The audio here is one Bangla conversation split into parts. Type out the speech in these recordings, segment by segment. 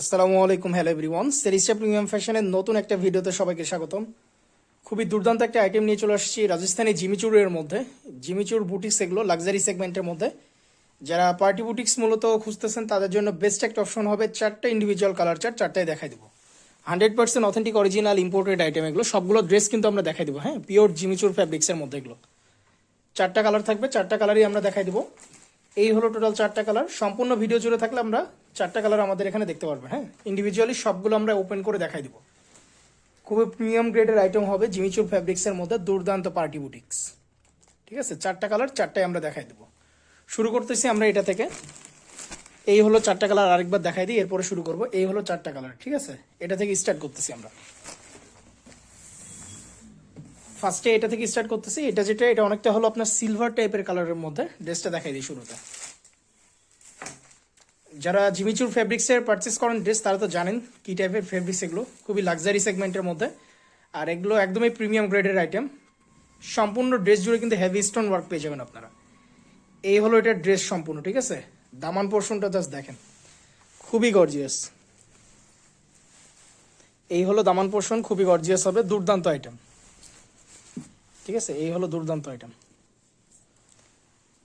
আসসালামু আলাইকুম, হ্যালো এভরিওয়ান। সেরিসা প্রিমিয়াম ফ্যাশনের নতুন একটা ভিডিওতে সবাইকে স্বাগতম। খুবই দুর্দান্ত একটা আইটেম নিয়ে চলে আসছি রাজস্থানি জিমিচুরের মধ্যে। জিমিচুর বুটিক্স এগুলো লাক্সারি সেগমেন্টের মধ্যে। যারা পার্টি বুটিক্স মূলত খুঁজতেছেন, তাদের জন্য বেস্ট একটা অপশন হবে চারটা ইন্ডিভিজুয়াল কালার চার চারটায় দেখাই দেবো। Hundred percent authentic original imported item এগুলো, সবগুলো ড্রেস কিন্তু আমরা দেখাই দেবো হ্যাঁ? পিওর জিমিচুর ফ্যাব্রিক্সের মধ্যে এগুলো। চারটা কালার থাকবে, চারটা কালারই আমরা দেখাই দেবো। এই হলো টোটাল চারটা কালার সম্পূর্ণ ভিডিও জুড়ে থাকলে আমরা চারটা কালার আমাদের এখানে দেখতে পারবেন হ্যাঁ? ইন্ডিভিজুয়ালি সবগুলো আমরা ওপেন করে দেখাই দিব। খুবই প্রিমিয়াম গ্রেডের আইটেম হবে জিমিচুর ফ্যাব্রিক্সের মধ্যে দুর্দান্ত পার্টি বুটিক্স ঠিক আছে? চারটা কালার চারটায় আমরা দেখাই দেবো। শুরু করতেছি আমরা এটা থেকে। এই হলো চারটা কালার আরেকবার দেখাই দিই, এরপরে শুরু করব। এই হলো চারটা কালার ঠিক আছে? এটা থেকে স্টার্ট করতেছি আমরা। ফার্স্টে এটা থেকে স্টার্ট করতেছি। এটা যেটা, এটা অনেকটা হলো আপনার সিলভার টাইপের কালারের মধ্যে। ড্রেসটা দেখাই দিই শুরুতে। যারা জিমিচুর ফেব্রিক্সের পারচেস করেন ড্রেস তারা তো জানেন কি টাইপের ফেব্রিক্স এগুলো। খুবই লাক্সারি সেগমেন্টের মধ্যে। আর এগুলো একদমই প্রিমিয়াম গ্রেডের আইটেম সম্পূর্ণ ড্রেস জুড়ে কিন্তু হেভি স্টোন ওয়ার্ক পেয়ে যাবেন আপনারা। এই হলো এটার ড্রেস সম্পূর্ণ, ঠিক আছে? দামান পোর্শনটা জাস্ট দেখেন। খুবই গর্জিয়াস এই হলো দামান পোর্শন খুবই গর্জিয়াস হবে। দুর্দান্ত আইটেম ঠিক আছে? এই হলো দুর্দান্ত আইটেম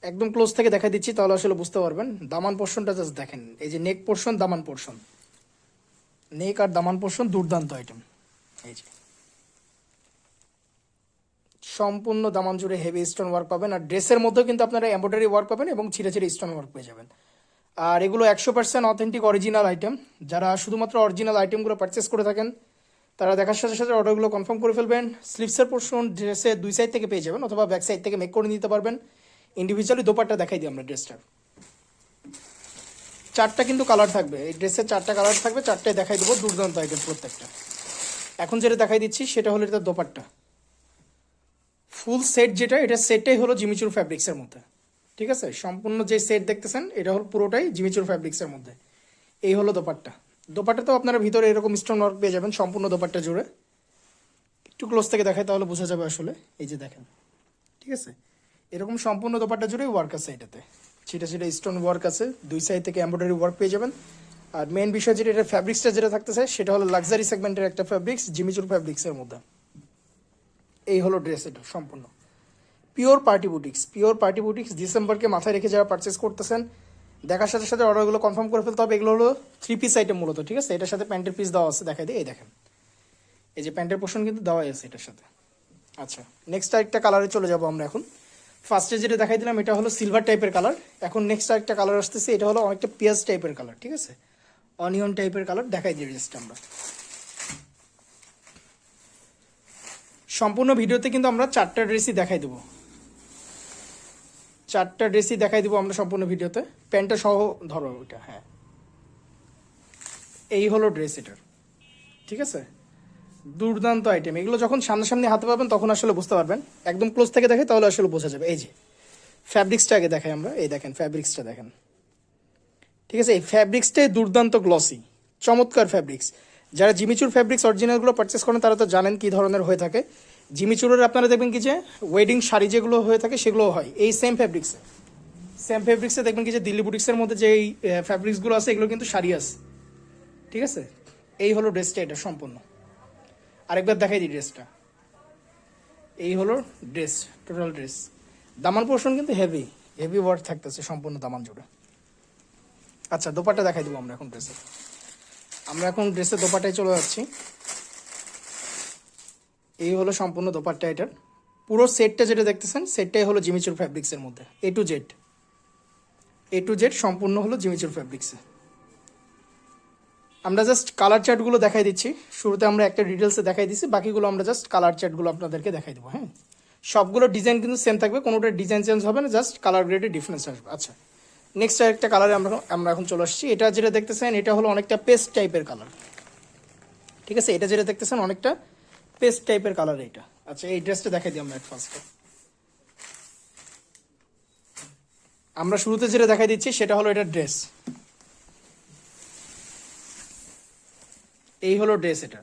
একদম ক্লোজ থেকে দেখা দিচ্ছি, তাহলে আসলে বুঝতে পারবেন। দামান পোর্শনটা জাস্ট দেখেন। এই যে নেক পোর্শন দামান পোর্শন নেক আর দামান পোর্শন দুর্দান্ত আইটেম এই যে। সম্পূর্ণ দামান জুড়ে হেভি স্টোন ওয়ার্ক পাবেন। আর ড্রেসের মধ্যেও কিন্তু আপনারা এম্ব্রয়ডারি ওয়ার্ক পাবেন এবং ছিঁড়ে ছিঁড়ে স্টোন ওয়ার্ক পেয়ে যাবেন। আর এগুলো একশো পার্সেন্ট অথেন্টিক অরিজিনাল আইটেম যারা শুধুমাত্র অরিজিনাল আইটেমগুলো পারচেস করে থাকেন তারা দেখার সাথে সাথে অর্ডারগুলো কনফার্ম করে ফেলবেন। স্লিপসের পোর্শন ড্রেসের দুই সাইড থেকে পেয়ে যাবেন অথবা ব্যাক সাইড থেকে মেক করে নিতে পারবেন। ইন্ডিভিজুয়ালি দোপাট্টা দেখাই দিই আমরা ড্রেসটার চারটা কিন্তু কালার থাকবে। এই ড্রেসের চারটা কালার থাকবে চারটায় দেখাই দেবো দুর্দান্ত আইটেম প্রত্যেকটা। এখন যেটা দেখাই দিচ্ছি, সেটা হলো এটা দোপাট্টা। ফুল সেট যেটা, এটা সেটটাই হলো জিমিচুর ফ্যাব্রিক্সের মধ্যে। ঠিক আছে? সম্পূর্ণ যে সেট দেখতেছেন, এটা হলো পুরোটাই জিমিচুর ফ্যাব্রিক্সের মধ্যে। এই হলো দোপাট্টা। দোপাট্টাতেও আপনারা ভিতরে এরকম স্টোন ওয়ার্ক পেয়ে যাবেন, সম্পূর্ণ দোপাট্টা জুড়ে। একটু ক্লোজ থেকে দেখায় তাহলে বোঝা যাবে আসলে। এই যে দেখেন, ঠিক আছে? এরকম সম্পূর্ণ দোপাট্টা জুড়ে ওয়ার্ক আছে এটাতে। ছিটা ছিটা স্টোন ওয়ার্ক আছে, দুই সাইড থেকে এমব্রয়ডারি ওয়ার্ক পেয়ে যাবেন। আর মেন বিষয় যেটা, এটা ফ্যাব্রিক্সটা যেটা থাকতেছে, সেটা হলো লাক্সারি সেগমেন্টের একটা ফ্যাব্রিক্স জিমিচুর ফ্যাব্রিক্সের মধ্যে। এই হলো ড্রেস এটা সম্পূর্ণ। Pure party boutiques pure party boutiques ডিসেম্বরকে মাথায় রেখে যারা পারচেস করতেছেন দেখার সাথে সাথে অর্ডারগুলো কনফার্ম করে ফেলতে হবে। এগুলো হলো থ্রি পিস আইটেম মূলত, ঠিক আছে? এটার সাথে প্যান্টের পিস দেওয়া আছে, দেখাই দিই। এই দেখেন, এই যে প্যান্টের পোর্শন কিন্তু দেওয়াই আছে এটার সাথে। আচ্ছা নেক্সট আরেকটা কালারে চলে যাব আমরা এখন। ফার্স্টে যেটা দেখাই দিলাম, এটা হলো সিলভার টাইপের কালার এখন নেক্সট আরেকটা কালার আসতেছে, এটা হলো অনেকটা পেঁয়াজ টাইপের কালার ঠিক আছে? অনিয়ন টাইপের কালার দেখাই দিই ড্রেসটা আমরা। সম্পূর্ণ ভিডিওতে কিন্তু আমরা চারটা ড্রেসই দেখাই দেবো। চারটা ড্রেসই দেখাই দেবো আমরা সম্পূর্ণ ভিডিওতে। প্যান্টটা সহ ধরো ওইটা হ্যাঁ। এই হলো ড্রেস এটার, ঠিক আছে? দুর্দান্ত আইটেম এগুলো যখন সামনাসামনি হাতে পাবেন, তখন আসলে বুঝতে পারবেন। একদম ক্লোজ থেকে দেখে তাহলে আসলে বোঝা যাবে। এই যে ফ্যাব্রিক্সটা আগে দেখাই আমরা। এই দেখেন ফ্যাব্রিক্সটা দেখেন। ঠিক আছে? এই ফ্যাব্রিক্সটাই দুর্দান্ত গ্লসি চমৎকার ফ্যাব্রিক্স যারা জিমিচুর ফ্যাব্রিক্স অরিজিনালগুলো পারচেস করেন, তারা তো জানেন কী ধরনের হয়ে থাকে। জিমিচুরের আপনারা দেখবেন কি যে ওয়েডিং শাড়ি যেগুলো হয়ে থাকে সেগুলো হয়। এই সেম ফ্যাব্রিক্সে সেম ফ্যাব্রিক্সে দেখবেন কি যে দিল্লি বুটিক্সের মধ্যে যে এই ফ্যাব্রিক্সগুলো আছে, এগুলো কিন্তু শাড়ি আছে। ঠিক আছে? এই হলো ড্রেসটা এটা সম্পূর্ণ। আরেকবার দেখাই দিই ড্রেসটা এই হলো ড্রেস টোটাল ড্রেস দামান পোর্শন কিন্তু হেভি হেভি ওয়ার্ড থাকতেছে সম্পূর্ণ দামান জুড়ে। আচ্ছা দোপাটা দেখাই দেবো আমরা এখন ড্রেসে আমরা এখন ড্রেসে দোপাটায় চলে যাচ্ছি। এই হলো সম্পূর্ণ দোপাট্টা এটার পুরো সেটটা যেটা দেখতেছেন সেটটাই হলো জিমিচুর ফ্যাব্রিক্সের মধ্যে। A to Z A to Z সম্পূর্ণ হলো জিমিচুর ফ্যাব্রিক্সে আমরা জাস্ট কালার চার্টগুলো দেখাই দিচ্ছি। শুরুতে আমরা একটা ডিটেলসে দেখাই দিচ্ছি, বাকিগুলো আমরা জাস্ট কালার চার্টগুলো আপনাদেরকে দেখাই দেবো হ্যাঁ? সবগুলো ডিজাইন কিন্তু সেম থাকবে কোনোটা ডিজাইন চেঞ্জ হবে না জাস্ট কালার গ্রেডে ডিফারেন্স আসবে। আচ্ছা নেক্সট আরেকটা কালারে আমরা আমরা এখন চলে আসছি। এটা যেটা দেখতেছেন, এটা হলো অনেকটা পেস্ট টাইপের কালার ঠিক আছে, এটা যেটা দেখতেছেন, অনেকটা পেস্ট টাইপের কালার এটা আচ্ছা এই ড্রেসটা দেখাই দিই আমরা ফার্স্টে আমরা শুরুতে যেটা দেখাই দিচ্ছি, সেটা হলো এটা ড্রেস এই হলো ড্রেস এটা।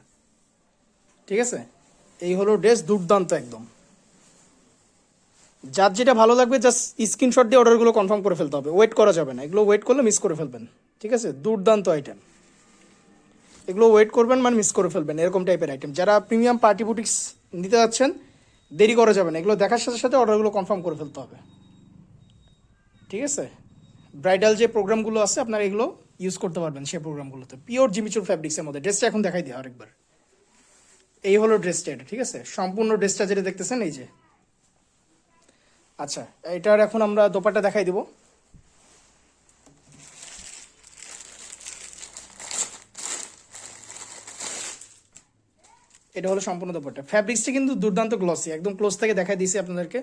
ঠিক আছে? এই হলো ড্রেস দুর্দান্ত একদম। যার যেটা ভালো লাগবে জাস্ট স্ক্রিনশট দিয়ে অর্ডারগুলো কনফার্ম করে ফেলতে হবে। ওয়েট করা যাবে না। এগুলো ওয়েট করলে মিস করে ফেলবেন। ঠিক আছে? দুর্দান্ত আইটেম এগুলো ওয়েট করবেন মানে মিস করে ফেলবেন, এরকম টাইপের আইটেম যারা প্রিমিয়াম পার্টি বুটিক্স নিতে যাচ্ছেন, দেরি করা যাবে না। এগুলো দেখার সাথে সাথে অর্ডারগুলো কনফার্ম করে ফেলতে হবে। ঠিক আছে? ব্রাইডাল যে প্রোগ্রামগুলো আছে, আপনারা এগুলো ইউজ করতে পারবেন সেই প্রোগ্রামগুলোতে পিওর জিমিচুর ফ্যাব্রিক্সের মধ্যে। ড্রেসটা এখন দেখাই দিই আরেকবার। এই হলো ড্রেসটা এটা, ঠিক আছে? সম্পূর্ণ ড্রেসটা যেটা দেখতেছেন, এই যে। আচ্ছা এটার এখন আমরা দোপাট্টা দেখাই দিব। এটা হলো সম্পূর্ণ দোপাট্টা। ফ্যাব্রিক্সটা কিন্তু দুর্দান্ত গ্লসি একদম ক্লোজ থেকে দেখাই দিয়েছি আপনাদেরকে।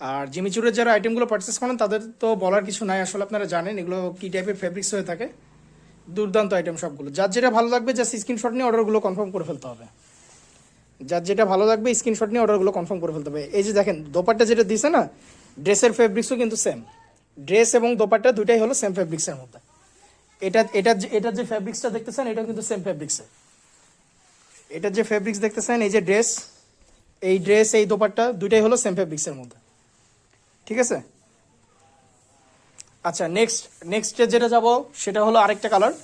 আর জিমিচুরের যারা আইটেমগুলো পারচেস করেন, তাদের তো বলার কিছু নাই, আসলে আপনারা জানেন এগুলো কী টাইপের ফ্যাব্রিক্স হয়ে থাকে। দুর্দান্ত আইটেম সবগুলো। যার যেটা ভালো লাগবে জাস্ট স্ক্রিনশট নিয়ে অর্ডারগুলো কনফার্ম করে ফেলতে হবে। যার যেটা ভালো লাগবে স্ক্রিনশট নিয়ে অর্ডারগুলো কনফার্ম করে ফেলতে হবে। এই যে দেখেন, দোপাট্টা যেটা দিছে না ড্রেসের ফেব্রিক্সও কিন্তু সেম ড্রেস এবং দোপাট্টা দুটাই হলো সেম ফেব্রিক্সের মধ্যে। এটা এটা এটার যে ফেব্রিক্সটা দেখতেছেন, এটাও কিন্তু সেম ফেব্রিক্সের এটার যে ফেব্রিক্স দেখতেছেন, এই যে ড্রেস এই ড্রেস এই দোপারটা দুইটাই হলো সেম ফেব্রিক্সের মধ্যে। ঠিক আছে? আচ্ছা নেক্সট নেক্সট যেটা যাব, সেটা হলো আরেকটা কালার